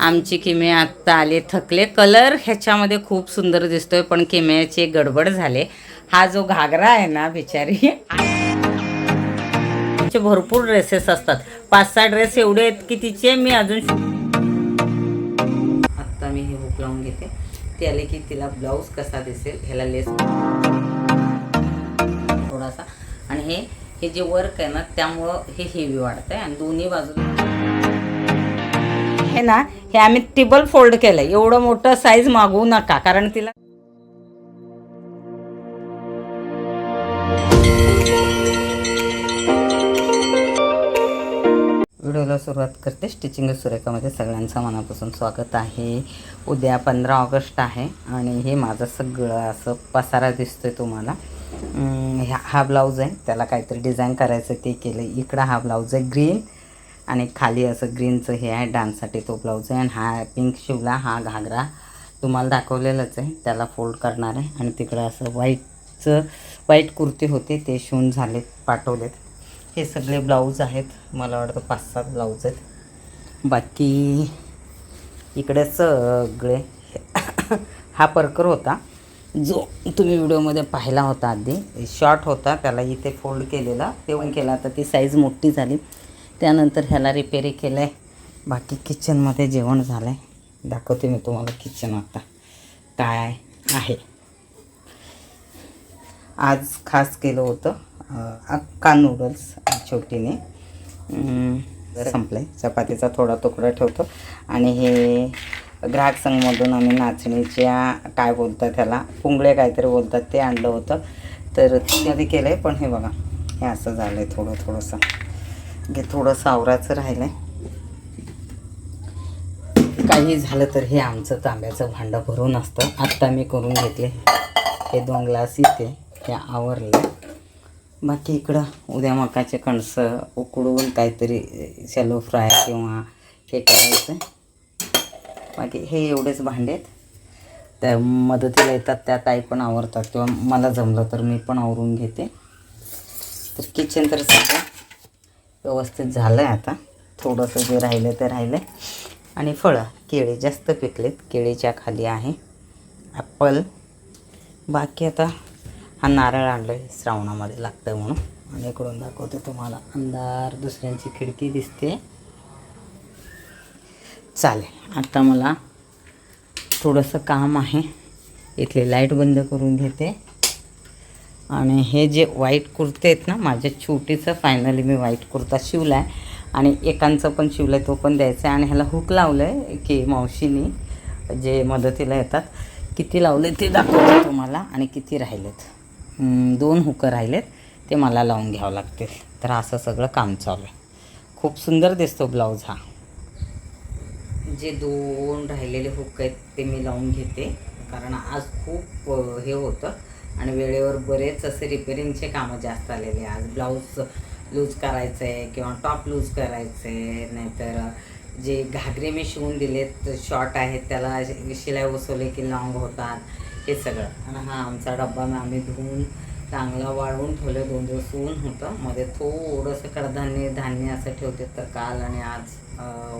आमची किमे आत्ता आले थकले. कलर ह्याच्यामध्ये खूप सुंदर दिसतोय पण किम्याची गडबड झाले. हा जो घागरा आहे ना बिचारी. भरपूर ड्रेसेस असतात. पाच सहा ड्रेस एवढे आहेत की तिचे मी अजून आत्ता मी हे हुक लावून घेते. ती आले की तिला ब्लाऊज कसा दिसेल ह्याला लेस थोडासा. आणि हे हे जे वर्क आहे ना त्यामुळं हे हेवी वाढतंय. आणि दोन्ही बाजूला आहे ना हे आम्ही टिबल फोल्ड केलं एवढं मोठं साईज मागवू नका कारण तिला व्हिडिओला सुरुवात करते. स्टिचिंग सुरेखामध्ये सगळ्यांचं मनापासून स्वागत आहे. उद्या पंधरा ऑगस्ट आहे आणि हे माझं सगळं असं पसारा दिसतोय तुम्हाला. हा ब्लाऊज आहे. त्याला काहीतरी डिझाईन करायचं ते केलं इकडं हा ब्लाऊज आहे ग्रीन आणि खाली असं ग्रीनचं हे आहे डान्ससाठी तो ब्लाऊज आहे. आणि हा पिंक शिवला हा घागरा. तुम्हाला दाखवलेलंच आहे त्याला फोल्ड करणार आहे. आणि तिकडं असं व्हाईटचं व्हाईट कुर्ती होते ते शिवून झालेत पाठवलेत. हे सगळे ब्लाऊज आहेत. मला वाटतं पाच सात ब्लाऊज आहेत. बाकी इकडे सगळे हा परकर होता. जो तुम्ही व्हिडिओमध्ये पाहिला होता आधी शॉर्ट होता त्याला इथे फोल्ड केलेला. ते केला तर ती साईज मोठी झाली. त्यानंतर ह्याला रिपेरी केलं आहे बाकी किचनमध्ये जेवण झालं आहे दाखवते मी तुम्हाला किचन आता. काय आहे. आज खास केलं होतं अक्का नूडल्स छोटीने संपलं आहे चपातीचा थोडा तुकडा ठेवतो. आणि हे ग्राहक संघमधून आम्ही नाचणीच्या काय बोलतात त्याला पुंगळे काहीतरी बोलतात ते आणलं होतं. तर कधी केलं आहे पण हे बघा हे असं झालं आहे थोडं थोडंसं हे थोडंसं सावराचं राहिलं आहे काही झालं तर हे आमचं तांब्याचं भांडं भरून असतं. आत्ता मी करून घेतले. हे दोन ग्लास इथे हे आवरले. बाकी इकडं उद्या मकाचे कणसं उकडून काहीतरी शॅलो फ्राय किंवा हे करायचं बाकी हे एवढेच भांडे आहेत. त्या मदतीला येतात त्या ताई पण आवरतात. किंवा मला जमलं तर मी पण आवरून घेते. तर किचन तर सगळं व्यवस्थित झालं आहे आता. थोडंसं जे राहिलं ते राहिलं आणि फळं केळी जास्त पिकलेत. केळीच्या खाली आहे ॲपल. बाकी आता हा नारळ आणलं आहे श्रावणामध्ये लागतं म्हणून. आणि इकडून दाखवते तुम्हाला. अंधार दुसऱ्यांची खिडकी दिसते. चालेल. आता मला थोडंसं काम आहे. इथले लाइट बंद करून घेते. आणि हे जे व्हाईट कुर्ते आहेत ना माझ्या छोटीचं फायनली मी व्हाईट कुर्ता शिवला आहे आणि एकांचं पण शिवलं आहे तो पण द्यायचा आहे आणि ह्याला हुक लावलं आहे की मावशीनी जे मदतीला येतात. किती लावले ते दाखवतो तुम्हाला. आणि किती राहिलेत. दोन हुकं राहिलेत. ते मला लावून घ्यावं लागतील. तर असं सगळं काम चालू आहे. खूप सुंदर दिसतो ब्लाऊज हा. जे दोन राहिलेले हुक आहेत ते मी लावून घेते. कारण आज खूप हे होतं. आणि वेळेवर बरेच असे रिपेरिंगचे कामं जास्त आलेले आज ब्लाऊज लूज करायचं आहे किंवा टॉप लूज करायचं आहे नाहीतर जे घागरे मी शिवून दिलेत शॉर्ट आहेत त्याला शिलाई बसवले की लॉंग होतात हे सगळं. आणि हा आमचा डब्बा मग आम्ही धुवून चांगला वाळवून ठेवलं दोन दिवस ऊन होतं. मध्ये थोडंसं कडधान्य धान्य असं ठेवते तर काल आणि आज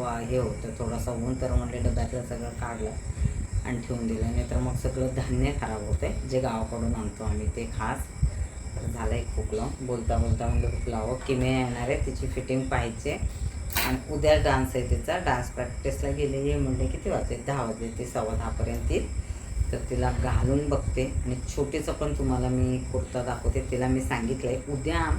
वा हे होतं. थोडंसं ऊन तर म्हणले डब्यातलं सगळं काढलं. आणि ठेवून दिलं नाही तर मग सगळं धान्य खराब होते जे गावाकडून आणतो आम्ही ते खास. तर झालं एक खूप बोलता बोलता म्हणजे खूप किमे येणार आहे. तिची फिटिंग पाहिजे आणि उद्या डान्स आहे तिचा. डान्स प्रॅक्टिसला गेले. हे म्हणले किती वाजते दहा वाजले. ते सव्वा दहापर्यंत येईल. तर तिला घालून बघते. आणि छोटीचं पण तुम्हाला मी कुर्ता दाखवते. तिला मी सांगितलं आहे उद्या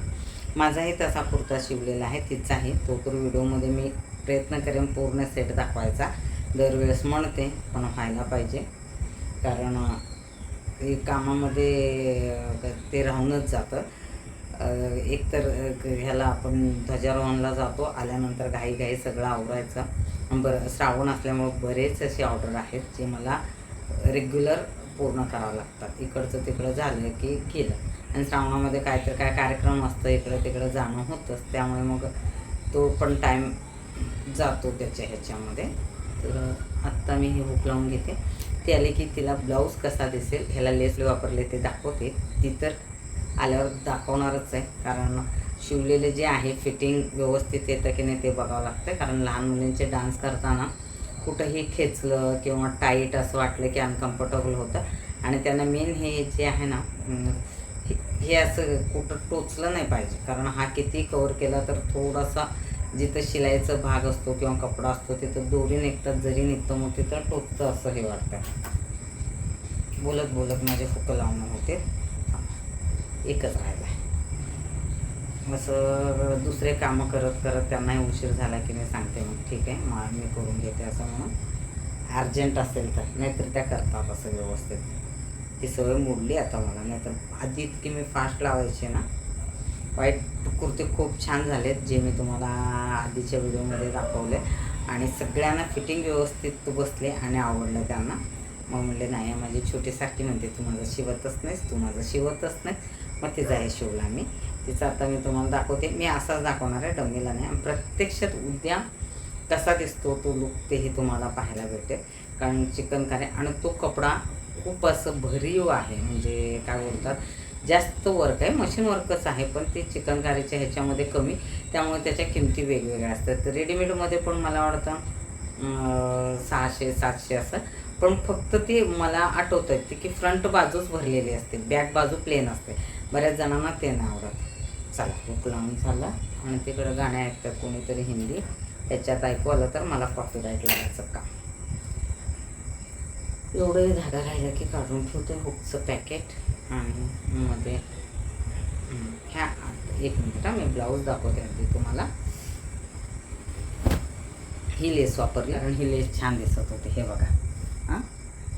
माझाही तसा कुर्ता शिवलेला आहे. तिचाही. तो तर व्हिडिओमध्ये मी प्रयत्न करेन पूर्ण सेट दाखवायचा. दरवेळेस म्हणते पण व्हायला पाहिजे. कारण हे कामामध्ये ते राहूनच जातं. एकतर एक तर ह्याला आपण ध्वजारोहणला जातो आल्यानंतर घाई घाई सगळं आवरायचं. बरं श्रावण असल्यामुळं बरेच असे ऑर्डर आहेत जे मला रेग्युलर पूर्ण करावं लागतात. इकडचं तिकडं झालं की केलं. आणि श्रावणामध्ये काहीतरी काय कार्यक्रम असतं इकडं तिकडं जाणं होतंच. त्यामुळे मग तो पण टाईम जातो त्याच्या ह्याच्यामध्ये. तर आत्ता मी हे हुक लावून घेते. ती आली की तिला ब्लाऊज कसा दिसेल ह्याला लेस वापरले ते दाखवते. ती तर आल्यावर दाखवणारच आहे कारण शिवलेले जे आहे फिटिंग व्यवस्थित येतं की नाही ते बघावं लागतं. कारण लहान मुलींचे डान्स करताना कुठंही खेचलं किंवा टाईट असं वाटलं की अनकम्फर्टेबल होतं. आणि त्यांना मेन हे जे आहे ना हे असं कुठं टोचलं नाही पाहिजे. कारण हा किती कवर केला तर थोडासा जिथं शिलाईचा भाग असतो किंवा कपडा असतो तिथं दोरी निघतात जरी निघतं मग तिथं टोचतं असं हे वाटतं. बोलत बोलत माझे फुकं लावणं होते. एकच राहिला. असं दुसरे कामं करत करत त्यांनाही उशीर झाला की मी सांगते मग ठीक आहे मग मी करून घेते असं म्हणून. अर्जंट असेल तर नाहीतर त्या करतात असं व्यवस्थित. ती सवय मोडली आता मला नाहीतर आधी इतकी मी फास्ट लावायची ना वाईट कुर्ते खूप छान झालेत जे मी तुम्हाला आधीच्या व्हिडिओमध्ये दाखवले. आणि सगळ्यांना फिटिंग व्यवस्थित बसले आणि आवडलं त्यांना. मग म्हणले नाही माझी छोटीसारखी म्हणते तू माझं शिवतच नाहीस तू माझं शिवतच नाहीस. मग तिचा आहे शिवला मी तिचा आता मी तुम्हाला दाखवते. मी असाच दाखवणार आहे डमीला नाही. आणि प्रत्यक्षात उद्या कसा दिसतो तो लुक तेही तुम्हाला पाहायला भेटेल. कारण चिकनकारी आणि तो कपडा खूप असं भरीव आहे. म्हणजे काय बोलतात जास्त वर्क आहे. मशीन वर्कच आहे पण ते चिकनकारीच्या ह्याच्यामध्ये कमी. त्यामुळे त्याच्या किमती वेगवेगळ्या असतात. तर रेडीमेडमध्ये पण मला वाटतं सहाशे सातशे असं. पण फक्त ते मला आठवत आहे की फ्रंट बाजूच भरलेली असते. बॅक बाजू प्लेन असते. बऱ्याच जणांना ते नाही आवडत. चला हुक लावून झाला. आणि तिकडं गाणे ऐकतात कोणीतरी हिंदी. त्याच्यात ऐकू आलं तर मला कॉपीराईट लागायचं काम एवढं धागा राहिलं की काढून ठेवते. हुकचं पॅकेट आणि मध्ये ह्या एक मिनिट हा, मी ब्लाऊज दाखवते आधी तुम्हाला. ही लेस वापरली कारण ही लेस छान दिसत होते. हे बघा. हां?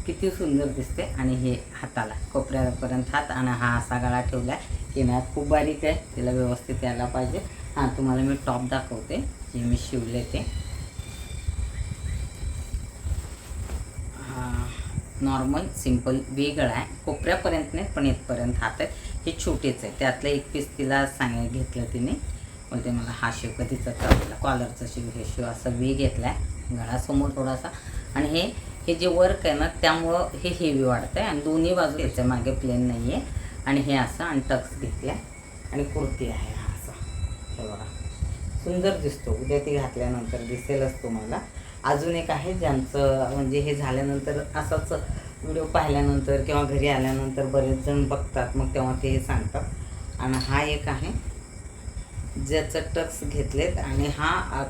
किती सुंदर दिसते. आणि हे हाताला कोपऱ्यापर्यंत हात. आणि हा असा गळा ठेवला आहे. किनार खूप बारीक आहे. तिला व्यवस्थित यायला पाहिजे. हां तुम्हाला मी टॉप दाखवते. जे मी शिवले ते नॉर्मल सिंपल वेगळा आहे. कोपऱ्यापर्यंत नाही पण इथपर्यंत हात आहे हे छोटेच आहे. त्यातलं एक पीस तिला सांग घेतलं तिने. बोलते मला हा शिव कधीचा चालला कॉलरचा शिव हे शिव असं वे घेतला आहे गळासमोर थोडासा. आणि हे हे जे वर्क आहे ना त्यामुळं हे हेवी वाढतं आहे आणि दोन्ही बाजू याच्या मागे प्लेन नाही आहे आणि हे असं आणि टक्स घेतला आणि कुर्ती आहे हा असा. हे बघा. सुंदर दिसतो. उद्या ती घातल्यानंतर दिसेलच तुम्हाला. अजून एक आहे ज्यांचं म्हणजे हे झाल्यानंतर असाच व्हिडिओ पाहिल्यानंतर किंवा घरी आल्यानंतर बरेच जण बघतात मग तेव्हा ते हे सांगतात. आणि हा एक आहे ज्याचं टक्स घेतलेत आणि हा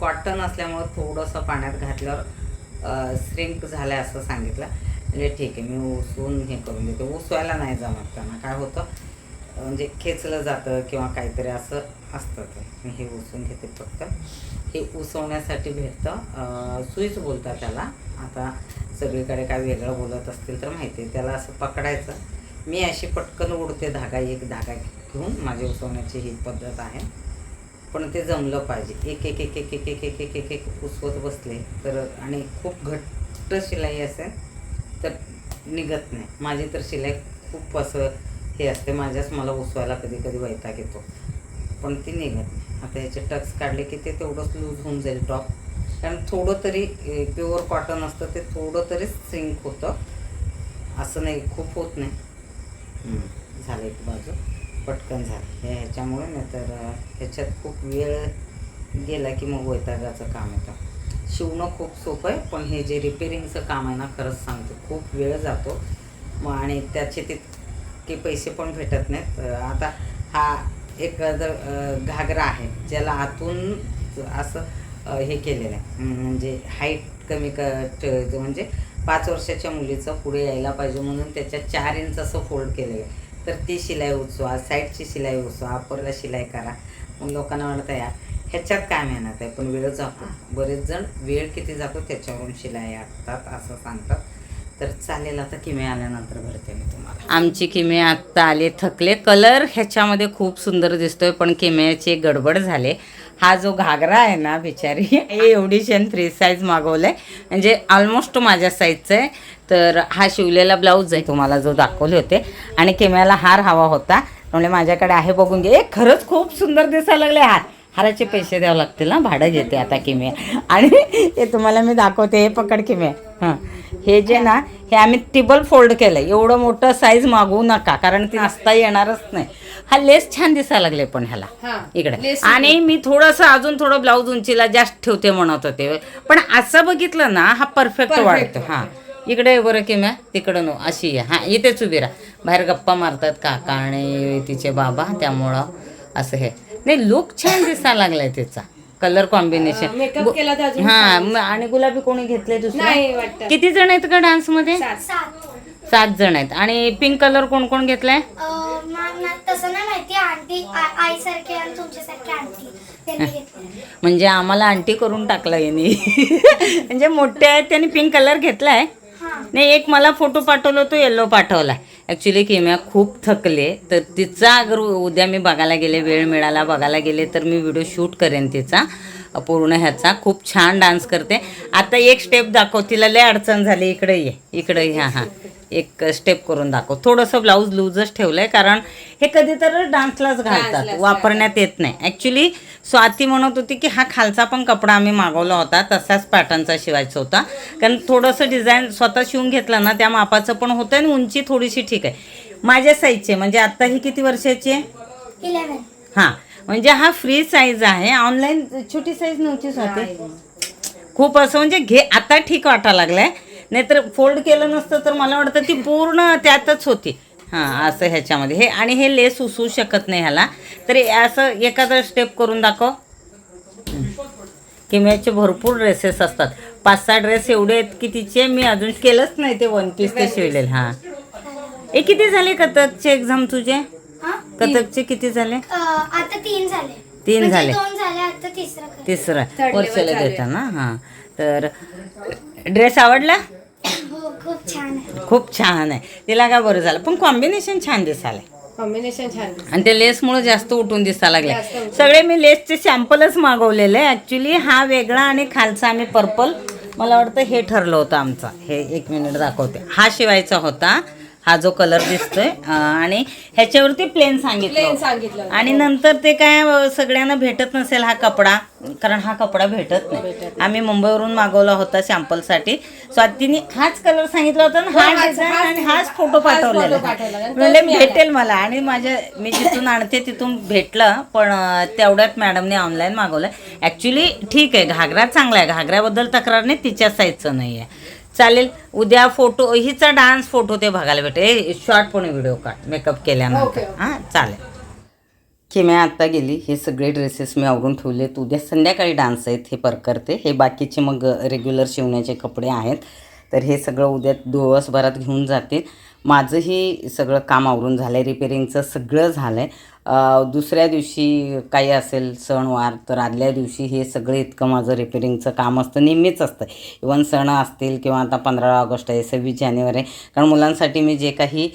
कॉटन असल्यामुळं थोडंसं पाण्यात घातल्यावर श्रिंक झालं आहे असं सांगितलं. म्हणजे ठीक आहे मी उसवून हे करून देते. उसवायला नाही जमत त्यांना. काय होतं म्हणजे खेचलं जातं किंवा काहीतरी असं असतं ते. मी हे उसवून घेते फक्त. हे उसवण्यासाठी भेटतं. सुईच बोलतात त्याला. आता सगळीकडे काय वेगळं बोलत असतील तर माहिती आहे. त्याला असं पकडायचं. मी अशी पटकन उडते धागा एक धागा घेऊन. माझी उसवण्याची ही पद्धत आहे. पण ते जमलं पाहिजे. एक एक एक एक एक एक एक एक एक एक उसवत बसले तर आणि खूप घट्ट शिलाई असेल तर निघत नाही. माझी तर शिलाई खूप असं हे असते. माझ्याच मला उसवायला कधी कधी वैताग येतो. पण ती निघत नाही. आता ह्याचे टक्स काढले की ते तेवढंच लूज होऊन जाईल टॉप कारण थोडं तरी प्युअर कॉटन असतं ते थोडं तरी सिंक होतं. असं नाही खूप होत नाही. झालं एक बाजू. पटकन झालं. हे ह्याच्यामुळे नाही तर ह्याच्यात खूप वेळ गेला की मग वैतागाचं काम येतं. शिवणं खूप सोपं आहे पण हे जे रिपेरिंगचं काम आहे ना खरंच सांगतो खूप वेळ जातो. मग आणि त्याचे तितके पैसे पण भेटत नाहीत. आता हा एक जर घागरा आहे ज्याला आतून असं हे केलेलं आहे. म्हणजे हाईट कमी क म्हणजे पाच वर्षाच्या मुलीचं पुढे यायला पाहिजे म्हणून त्याच्या चार इंच असं फोल्ड केलेलं आहे. तर ती शिलाई उचवा साईडची शिलाई उचवा अपरला शिलाई करा. मग लोकांना वाटतं यार ह्याच्यात काय मेहनत आहे? पण वेळ जातो. बरेच जण वेळ किती जातो त्याच्यावरून शिलाई आखतात असं सांगतात. तर चालेल आता किमे आल्यानंतर भरते मी तुम्हाला. आमची किमे आत्ता आले थकले. कलर ह्याच्यामध्ये खूप सुंदर दिसतोय पण किम्याचे गडबड झाले. हा जो घागरा आहे ना बिचारी हे एवढी छान थ्री साईज मागवलंय. म्हणजे ऑलमोस्ट माझ्या साईजचं आहे. तर हा शिवलेला ब्लाऊज आहे तुम्हाला जो दाखवले होते. आणि किम्याला हार हवा होता. म्हणजे माझ्याकडे आहे बघून घे. खरंच खूप सुंदर दिसायला लागले हार हाराचे पैसे द्यावे लागतील ना? भाडं घेते आता किमे. आणि हे तुम्हाला मी दाखवते हे पकड किमे. हां. हे जे ना हे आम्ही टिबल फोल्ड केलं एवढं मोठं साईज मागवू नका कारण ती नसता येणारच नाही. हा लेस छान दिसायला लागले पण ह्याला. हा इकडे. आणि मी थोडंसं अजून थोडं ब्लाऊज उंचीला जास्त ठेवते म्हणत होते. पण असं बघितलं ना हा परफेक्ट वाढतो. हा. इकडे बरं की मॅ तिकडं नो अशी आहे हा इथेच उभी राहा. बाहेर गप्पा मारतात काका आणि तिचे बाबा त्यामुळं असं हे. नाही लुक छान दिसायला लागलाय त्याचा. कलर कॉम्बिनेशन मेकअप केला तर अजून हा म- आणि गुलाबी कोणी घेतले नाही दुसरे वाटतं. किती जण आहेत का डान्समध्ये? सात. सात जण आहेत. आणि पिंक कलर कोण कोण घेतलाय? अं, मॅम ना तसं नाही माहिती आंटी आ- आईसारखे आणि तुमच्यासारखे आंटी. त्यांनी घेतले म्हणजे आम्हाला आंटी करून टाकलं यांनी. म्हणजे मोठे आहेत त्यांनी पिंक कलर घेतलाय. हां. नाही एक मला फोटो पाठवला तो येल्लो पाठवला ॲक्च्युली किम्या खूप थकले. तर तिचा अगर उद्या मी बघायला गेले वेळ मिळाला बघायला गेले तर मी व्हिडिओ शूट करेन तिचा. पूर्ण ह्याचा. खूप छान डान्स करते. आता एक स्टेप दाखव. तिला लय अडचण झाली. इकडे ये. इकडे ह्या हां. एक स्टेप करून दाखव. थोडंसं ब्लाऊज लूजच ठेवलं आहे कारण हे कधीतरी डान्सलाच घालतात वापरण्यात येत नाही. ॲक्च्युली स्वाती म्हणत होती की हा खालचा पण कपडा आम्ही मागवला होता तसाच पॅटर्नचा शिवायचा होता. कारण थोडंसं डिझाईन स्वतः शिवून घेतलं ना त्या मापाचं पण होतं आणि उंची थोडीशी ठीक आहे. माझ्या साईजचे म्हणजे आत्ता ही किती वर्षाची आहे? हां म्हणजे हा फ्री साईज आहे. ऑनलाईन छोटी साईज नव्हती स्वाती खूप असं म्हणजे घे आता ठीक वाटायला लागलंय. नाहीतर फोल्ड केलं नसतं तर मला वाटतं ती पूर्ण त्यातच होती. हां असं ह्याच्यामध्ये. हे आणि हे लेस उसू शकत नाही ह्याला. तर हे असं एखादा स्टेप करून दाखव. किम्याचे भरपूर ड्रेसेस असतात. पाच सहा ड्रेस एवढे आहेत की तिचे मी अजून केलंच नाही ते वन पीस ते शिवलेले. हां. ए किती झाले कथकचे एक्झाम तुझे? हां? कथकचे किती झाले? आता तीन झाले. तीन म्हणजे झाले. दोन झाले आता तिसरं वर्षाला हां. तर ड्रेस आवडला? हो छान खूप छान आहे. तिला का बरं झालं? पण कॉम्बिनेशन छान दिसायला कॉम्बिनेशन छान दिसतं. आणि ते लेसमुळे जास्त उठून दिसायला लागले. सगळे मी लेसचे सॅम्पलच मागवलेले. ॲक्च्युली हा वेगळा आणि खालचा आम्ही पर्पल मला वाटतं हे ठरलं होतं आमचा. हे एक मिनिट दाखवते. हा शिवायचा होता. हा जो कलर दिसतोय आणि ह्याच्यावरती प्लेन सांगितलं. सांगितलं. आणि नंतर ते काय सगळ्यांना भेटत नसेल हा कपडा कारण हा कपडा भेटत नाही. आम्ही मुंबईवरून मागवला होता सॅम्पलसाठी. स्वातीने हाच कलर सांगितला होता ना हो, हा डिझाईन आणि हाच फोटो पाठवलेला. म्हणजे. भेटेल मला. आणि माझ्या मी जिथून आणते तिथून भेटलं पण तेवढ्यात मॅडमने ऑनलाईन मागवलं. ॲक्च्युली ठीक आहे घागरा चांगला आहे. घागऱ्याबद्दल तक्रार नाही तिच्या साईजचं नाही आहे चालेल. उद्या फोटो हिचा डान्स फोटो ते बघायला भेटेल शॉर्ट पण व्हिडिओ काढ मेकअप केल्यानंतर. हां चालेल. की मी आत्ता गेली हे सगळे ड्रेसेस मी आवरून ठेवलेत उद्या संध्याकाळी डान्स आहेत हे पर करते हे बाकीचे मग रेग्युलर शिवण्याचे कपडे आहेत. तर हे सगळं उद्या दिवसभरात घेऊन जाते. माझंही सगळं काम आवरून झालं आहे रिपेरिंगचं सगळं झालं आहे दुसऱ्या दिवशी काही असेल सणवार तर आदल्या दिवशी हे सगळे इतकं माझं रिपेरिंगचं काम असतं नेहमीच असतं. इवन सण असतील किंवा आता पंधरा ऑगस्ट आहे सव्वीस जानेवारी आहे कारण मुलांसाठी मी जे काही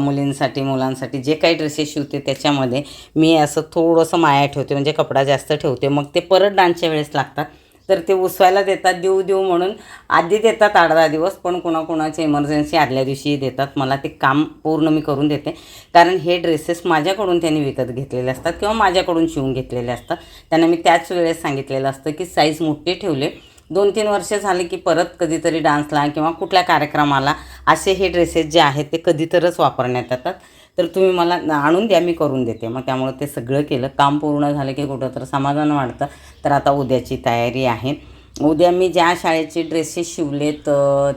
मुलींसाठी मुलांसाठी जे काही ड्रेसेस शिवते त्याच्यामध्ये मी असं थोडंसं माया ठेवते म्हणजे कपडा जास्त ठेवते मग ते परत डान्सच्या वेळेस लागतात. तर ते उसवायला देतात देऊ देऊ म्हणून. आधी देतात आठ दिवस पण कोणाकोणाची इमर्जन्सी आदल्या दिवशी देतात. मला ते काम पूर्ण मी करून देते. कारण हे ड्रेसेस माझ्याकडून त्यांनी विकत घेतलेले असतात किंवा माझ्याकडून शिवून घेतलेले असतात. त्यांना मी त्याच वेळेस सांगितलेलं असतं की साईज मोठे ठेवले. दोन तीन वर्ष झाले की परत कधीतरी डान्सला किंवा कुठल्या कार्यक्रमाला असे हे ड्रेसेस जे आहेत ते कधीतरच वापरण्यात येतात. तर तुम्ही मला आणून द्या मी करून देते. मग त्यामुळे ते सगळं केलं. काम पूर्ण झालं की कुठं तर समाधान वाटतं. तर आता उद्याची तयारी आहे. उद्या मी ज्या शाळेचे ड्रेसेस शिवलेत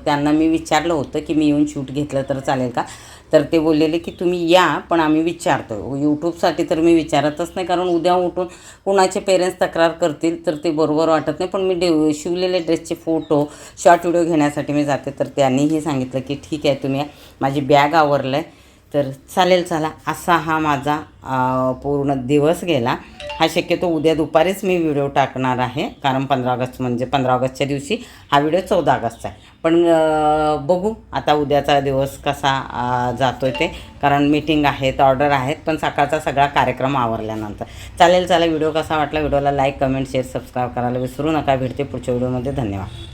त्यांना मी विचारलं होतं की मी येऊन शूट घेतलं तर चालेल का? तर ते बोललेले की तुम्ही या पण आम्ही विचारतो यूट्यूबसाठी तर मी विचारतच नाही कारण उद्या उठून कुणाचे पेरेंट्स तक्रार करतील तर ते बरोबर वाटत नाही. पण मी डे शिवलेले ड्रेसचे फोटो शॉर्ट व्हिडिओ घेण्यासाठी मी जाते. तर त्यांनीही सांगितलं की ठीक आहे तुम्ही या. माझी बॅग आवरलं आहे तर चालेल चला. असा हा माझा पूर्ण दिवस गेला. हा शक्यतो उद्या दुपारीच मी व्हिडिओ टाकणार आहे. कारण पंधरा ऑगस्ट म्हणजे पंधरा ऑगस्टच्या दिवशी हा व्हिडिओ चौदा ऑगस्टचा आहे. पण बघू आता उद्याचा दिवस कसा जातो आहे ते. कारण मीटिंग आहेत ऑर्डर आहेत पण सकाळचा सगळा कार्यक्रम आवरल्यानंतर. चालेल चला. व्हिडिओ कसा वाटला व्हिडिओला लाईक कमेंट शेअर सबस्क्राईब करायला विसरू नका. भेटते पुढच्या व्हिडिओमध्ये. धन्यवाद.